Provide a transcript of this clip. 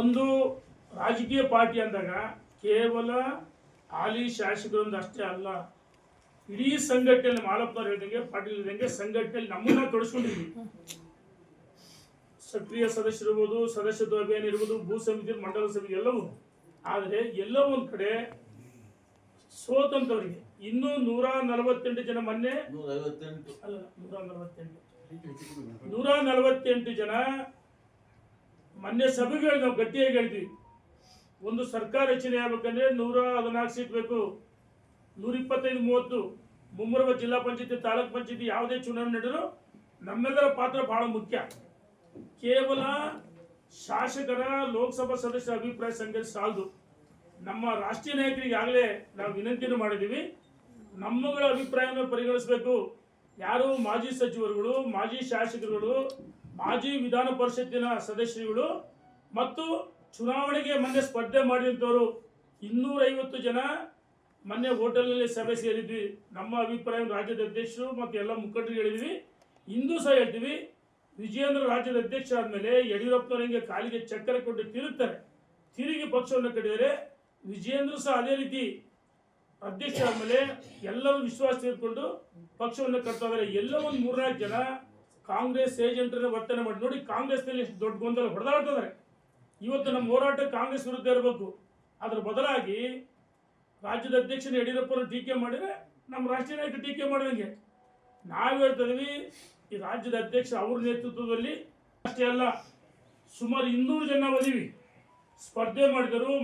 ಒಂದು ರಾಜಕೀಯ ಪಾರ್ಟಿ ಅಂದಾಗ ಕೇವಲ ಹಾಲಿ ಶಾಸಕರೊಂದು ಅಷ್ಟೇ ಅಲ್ಲ ಇಡೀ ಸಂಘಟನೆ ಮಾಲಪ್ಪನವ್ರು ಹೇಳಿದಂಗೆ ಪಾಟೀಲ್ ಇದ್ದಂಗೆ ಸಂಘಟನೆಯಲ್ಲಿ ನಮ್ಮನ್ನ ತೊಡಸ್ಕೊಂಡಿದ್ವಿ. ಸಕ್ರಿಯ ಸದಸ್ಯರಿರ್ಬೋದು ಸದಸ್ಯತ್ವ ಅಭಿಯಾನ ಇರ್ಬೋದು ಭೂ ಸಮಿತಿ ಮಂಡಲ ಸಮಿತಿ ಎಲ್ಲವೂ. ಆದರೆ ಎಲ್ಲೋ ಒಂದು ಕಡೆ ಸೋತಂತವರಿಗೆ ಇನ್ನೂ ನೂರ ನಲವತ್ತೆಂಟು ಜನ ಮೊನ್ನೆ ಅಲ್ಲ ನೂರ ನಲವತ್ತೆಂಟು. ನೂರ ನಲವತ್ತೆಂಟು ಜನ ಮೊನ್ನೆ ಸಭೆಗಳು ನಾವು ಗಟ್ಟಿಯಾಗಿ ಹೇಳಿದ್ವಿ. ಒಂದು ಸರ್ಕಾರ ರಚನೆ ಆಗ್ಬೇಕಂದ್ರೆ ನೂರ ಹದಿನಾಲ್ಕು ಸೀಟ್ ಬೇಕು. ನೂರ ಇಪ್ಪತ್ತೈದು ಮೂವತ್ತು. ಮುಂಬರುವ ಜಿಲ್ಲಾ ಪಂಚಾಯತಿ, ತಾಲೂಕ್ ಪಂಚಾಯತಿ ಯಾವುದೇ ಚುನಾವಣೆ ನಡೆದರೂ ನಮ್ಮೆಲ್ಲರ ಪಾತ್ರ ಬಹಳ ಮುಖ್ಯ. ಕೇವಲ ಶಾಸಕರ ಲೋಕಸಭಾ ಸದಸ್ಯರ ಅಭಿಪ್ರಾಯ ಸಂಘರ್ಷ ಸಾಲದು. ನಮ್ಮ ರಾಷ್ಟ್ರೀಯ ನಾಯಕರಿಗೆ ಆಗಲೇ ನಾವು ವಿನಂತಿಯನ್ನು ಮಾಡಿದ್ದೀವಿ. ನಮ್ಮಗಳ ಅಭಿಪ್ರಾಯವನ್ನು ಪರಿಗಣಿಸಬೇಕು. ಯಾರು ಮಾಜಿ ಸಚಿವರುಗಳು, ಮಾಜಿ ಶಾಸಕರುಗಳು ಮಾಜಿ ವಿಧಾನ ಪರಿಷತ್ತಿನ ಸದಸ್ಯರುಗಳು ಮತ್ತು ಚುನಾವಣೆಗೆ ಮೊನ್ನೆ ಸ್ಪರ್ಧೆ ಮಾಡಿದಂಥವರು ಇನ್ನೂರೈವತ್ತು ಜನ ಮೊನ್ನೆ ಹೋಟೆಲ್ನಲ್ಲಿ ಸಭೆ ಸೇರಿದ್ವಿ. ನಮ್ಮ ಅಭಿಪ್ರಾಯ ರಾಜ್ಯದ ಅಧ್ಯಕ್ಷರು ಮತ್ತು ಎಲ್ಲ ಮುಖಂಡರಿಗೆ ಹೇಳಿದ್ವಿ. ಇಂದು ಸಹ ಹೇಳ್ತೀವಿ, ವಿಜಯೇಂದ್ರ ರಾಜ್ಯದ ಅಧ್ಯಕ್ಷ ಆದಮೇಲೆ ಯಡಿಯೂರಪ್ಪನವರಿಗೆ ಕಾಲಿಗೆ ಚಕ್ಕರೆ ಕೊಟ್ಟು ತಿರುತ್ತಾರೆ ತಿರುಗಿ ಪಕ್ಷವನ್ನು ಕಟ್ಟಿದರೆ ವಿಜಯೇಂದ್ರ ಸಹ ಅದೇ ರೀತಿ ಅಧ್ಯಕ್ಷ ಆದಮೇಲೆ ಎಲ್ಲರೂ ವಿಶ್ವಾಸ ತೆಗೆದುಕೊಂಡು ಪಕ್ಷವನ್ನು ಕಟ್ತಾ ಇದ್ದಾರೆ ಎಲ್ಲ ಒಂದು ಮೂರ್ನಾಲ್ಕು ಜನ ಕಾಂಗ್ರೆಸ್ ಏಜೆಂಟರನ್ನ ವರ್ತನೆ ಮಾಡಿ ನೋಡಿ ಕಾಂಗ್ರೆಸ್ನಲ್ಲಿ ಎಷ್ಟು ದೊಡ್ಡ ಗೊಂದಲ ಹೊಡೆದಾಡ್ತಿದ್ದಾರೆ. ಇವತ್ತು ನಮ್ಮ ಹೋರಾಟ ಕಾಂಗ್ರೆಸ್ ವಿರುದ್ಧ ಇರಬೇಕು. ಅದರ ಬದಲಾಗಿ ರಾಜ್ಯದ ಅಧ್ಯಕ್ಷನ ಯಡಿಯೂರಪ್ಪನ ಟೀಕೆ ಮಾಡಿದ್ರೆ ನಮ್ಮ ರಾಷ್ಟ್ರೀಯ ನಾಯಕ ಟೀಕೆ ಮಾಡಿದಂಗೆ. ನಾವು ಹೇಳ್ತಾ ಇದೀವಿ, ಈ ರಾಜ್ಯದ ಅಧ್ಯಕ್ಷ ಅವ್ರ ನೇತೃತ್ವದಲ್ಲಿ ಅಷ್ಟೇ ಅಲ್ಲ, ಸುಮಾರು ಇನ್ನೂರು ಜನ ಬಂದೀವಿ. ಸ್ಪರ್ಧೆ ಮಾಡಿದರು